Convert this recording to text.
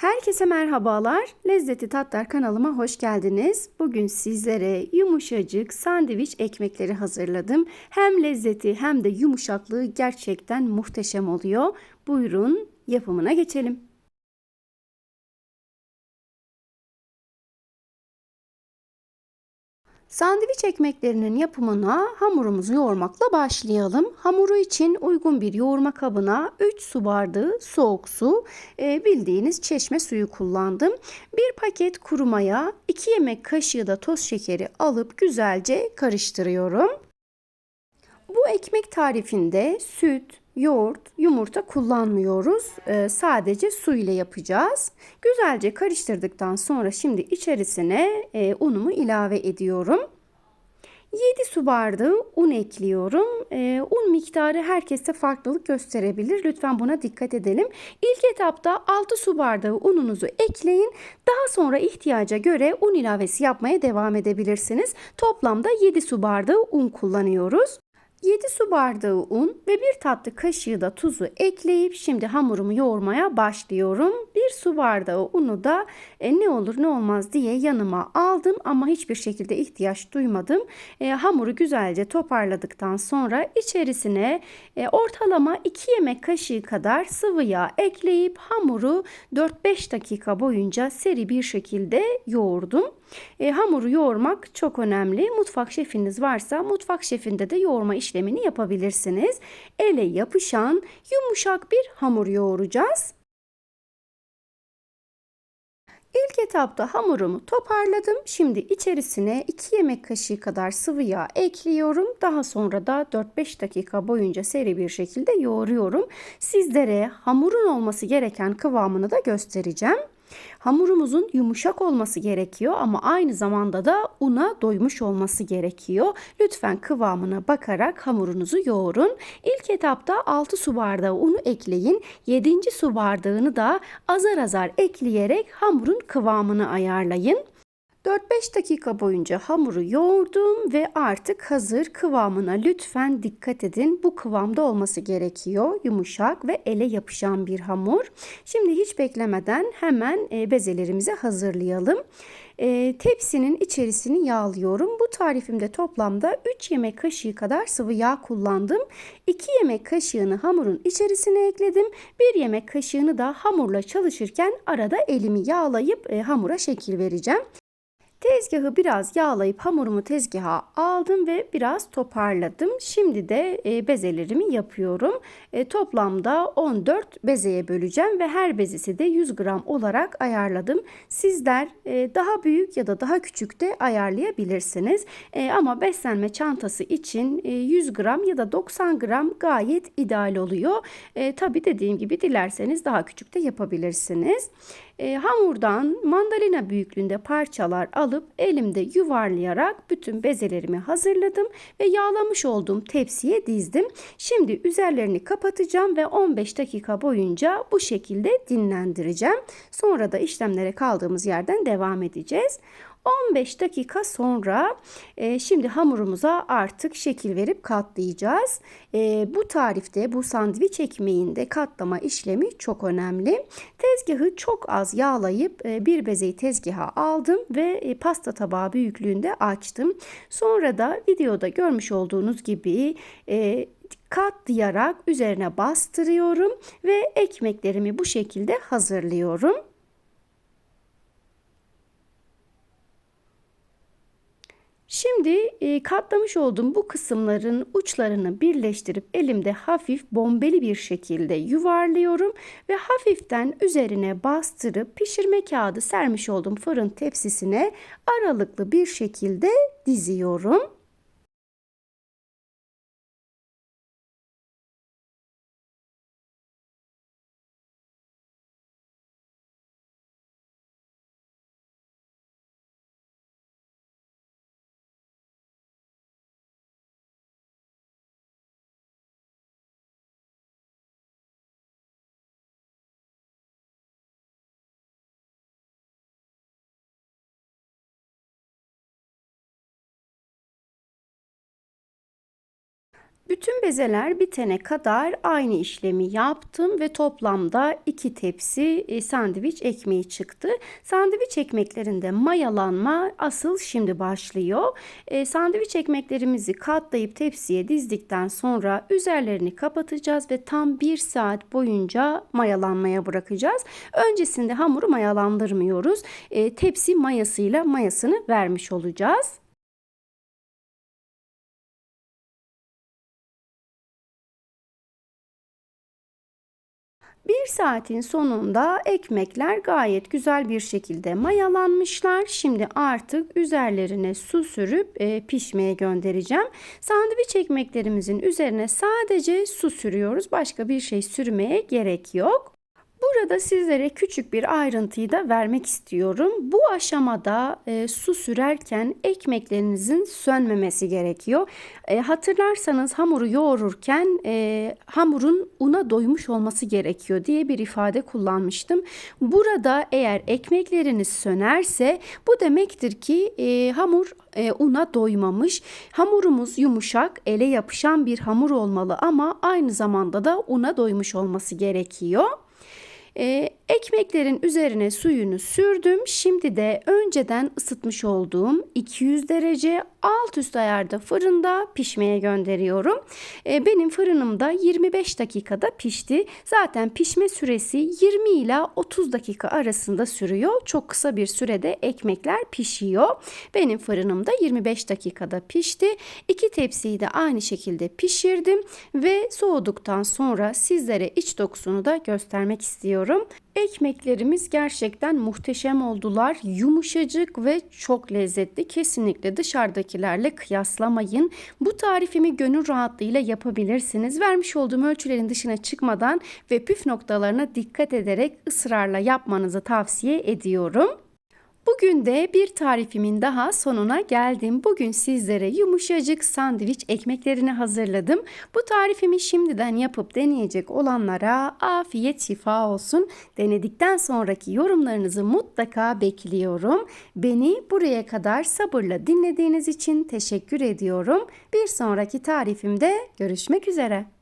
Herkese merhabalar. Lezzeti Tatlar kanalıma hoş geldiniz. Bugün sizlere yumuşacık sandviç ekmekleri hazırladım. Hem lezzeti hem de yumuşaklığı gerçekten muhteşem oluyor. Buyurun yapımına geçelim. Sandviç ekmeklerinin yapımına hamurumuzu yoğurmakla başlayalım. Hamuru için uygun bir yoğurma kabına 3 su bardağı soğuk su, e, bildiğiniz çeşme suyu kullandım. Bir paket kuru maya, 2 yemek kaşığı da toz şekeri alıp güzelce karıştırıyorum. Bu ekmek tarifinde süt, yoğurt, yumurta kullanmıyoruz. Ee, sadece su ile yapacağız. Güzelce karıştırdıktan sonra şimdi içerisine e, unumu ilave ediyorum. 7 su bardağı un ekliyorum. Ee, un miktarı herkeste farklılık gösterebilir. Lütfen buna dikkat edelim. İlk etapta 6 su bardağı ununuzu ekleyin. Daha sonra ihtiyaca göre un ilavesi yapmaya devam edebilirsiniz. Toplamda 7 su bardağı un kullanıyoruz. 7 su bardağı un ve 1 tatlı kaşığı da tuzu ekleyip şimdi hamurumu yoğurmaya başlıyorum. 1 su bardağı unu da e, ne olur ne olmaz diye yanıma aldım ama hiçbir şekilde ihtiyaç duymadım. E, hamuru güzelce toparladıktan sonra içerisine e, ortalama 2 yemek kaşığı kadar sıvı yağ ekleyip hamuru 4-5 dakika boyunca seri bir şekilde yoğurdum. E, hamuru yoğurmak çok önemli. Mutfak şefiniz varsa mutfak şefinde de yoğurma işlemini yapabilirsiniz. Ele yapışan yumuşak bir hamur yoğuracağız. İlk etapta hamurumu toparladım. Şimdi içerisine 2 yemek kaşığı kadar sıvı yağ ekliyorum. Daha sonra da 4-5 dakika boyunca seri bir şekilde yoğuruyorum. Sizlere hamurun olması gereken kıvamını da göstereceğim. Hamurumuzun yumuşak olması gerekiyor ama aynı zamanda da una doymuş olması gerekiyor. Lütfen kıvamına bakarak hamurunuzu yoğurun. İlk etapta 6 su bardağı unu ekleyin. 7. su bardağını da azar azar ekleyerek hamurun kıvamını ayarlayın. 4-5 dakika boyunca hamuru yoğurdum ve artık hazır kıvamına lütfen dikkat edin. Bu kıvamda olması gerekiyor. Yumuşak ve ele yapışan bir hamur. Şimdi hiç beklemeden hemen e, bezelerimizi hazırlayalım. E, tepsinin içerisini yağlıyorum. Bu tarifimde toplamda 3 yemek kaşığı kadar sıvı yağ kullandım. 2 yemek kaşığını hamurun içerisine ekledim. 1 yemek kaşığını da hamurla çalışırken arada elimi yağlayıp e, hamura şekil vereceğim. Tezgahı biraz yağlayıp hamurumu tezgaha aldım ve biraz toparladım. Şimdi de e, bezelerimi yapıyorum. E, toplamda 14 bezeye böleceğim ve her bezesi de 100 gram olarak ayarladım. Sizler e, daha büyük ya da daha küçük de ayarlayabilirsiniz. Ama beslenme çantası için e, 100 gram ya da 90 gram gayet ideal oluyor. Tabi dediğim gibi dilerseniz daha küçük de yapabilirsiniz. Hamurdan mandalina büyüklüğünde parçalar alıp elimde yuvarlayarak bütün bezelerimi hazırladım ve yağlamış olduğum tepsiye dizdim. Şimdi üzerlerini kapatacağım ve 15 dakika boyunca bu şekilde dinlendireceğim. Sonra da işlemlere kaldığımız yerden devam edeceğiz. 15 dakika sonra e, şimdi hamurumuza artık şekil verip katlayacağız. E, bu tarifte bu sandviç ekmeğinde katlama işlemi çok önemli. Tezgahı çok az yağlayıp e, bir bezeyi tezgaha aldım ve e, pasta tabağı büyüklüğünde açtım. Sonra da videoda görmüş olduğunuz gibi e, katlayarak üzerine bastırıyorum ve ekmeklerimi bu şekilde hazırlıyorum. Şimdi e, katlamış olduğum bu kısımların uçlarını birleştirip elimde hafif bombeli bir şekilde yuvarlıyorum ve hafiften üzerine bastırıp pişirme kağıdı sermiş olduğum fırın tepsisine aralıklı bir şekilde diziyorum. Bütün bezeler bitene kadar aynı işlemi yaptım ve toplamda iki tepsi e, sandviç ekmeği çıktı. Sandviç ekmeklerinde mayalanma asıl şimdi başlıyor. E, sandviç ekmeklerimizi katlayıp tepsiye dizdikten sonra üzerlerini kapatacağız ve tam bir saat boyunca mayalanmaya bırakacağız. Öncesinde hamuru mayalandırmıyoruz. E, tepsi mayasıyla mayasını vermiş olacağız. Bir saatin sonunda ekmekler gayet güzel bir şekilde mayalanmışlar. Şimdi artık üzerlerine su sürüp e, pişmeye göndereceğim. Sandviç ekmeklerimizin üzerine sadece su sürüyoruz. Başka bir şey sürmeye gerek yok. Burada sizlere küçük bir ayrıntıyı da vermek istiyorum. Bu aşamada e, su sürerken ekmeklerinizin sönmemesi gerekiyor. E, hatırlarsanız hamuru yoğururken e, hamurun una doymuş olması gerekiyor diye bir ifade kullanmıştım. Burada eğer ekmekleriniz sönerse bu demektir ki e, hamur e, una doymamış. Hamurumuz yumuşak, ele yapışan bir hamur olmalı ama aynı zamanda da una doymuş olması gerekiyor. E, ekmeklerin üzerine suyunu sürdüm. Şimdi de önceden ısıtmış olduğum 200 derece alt üst ayarda fırında pişmeye gönderiyorum. E, benim fırınımda 25 dakikada pişti. Zaten pişme süresi 20 ila 30 dakika arasında sürüyor. Çok kısa bir sürede ekmekler pişiyor. Benim fırınımda 25 dakikada pişti. İki tepsiyi de aynı şekilde pişirdim ve soğuduktan sonra sizlere iç dokusunu da göstermek istiyorum. Ekmeklerimiz gerçekten muhteşem oldular. Yumuşacık ve çok lezzetli. Kesinlikle dışarıdakilerle kıyaslamayın. Bu tarifimi gönül rahatlığıyla yapabilirsiniz. Vermiş olduğum ölçülerin dışına çıkmadan ve püf noktalarına dikkat ederek ısrarla yapmanızı tavsiye ediyorum. Bugün de bir tarifimin daha sonuna geldim. Bugün sizlere yumuşacık sandviç ekmeklerini hazırladım. Bu tarifimi şimdiden yapıp deneyecek olanlara afiyet şifa olsun. Denedikten sonraki yorumlarınızı mutlaka bekliyorum. Beni buraya kadar sabırla dinlediğiniz için teşekkür ediyorum. Bir sonraki tarifimde görüşmek üzere.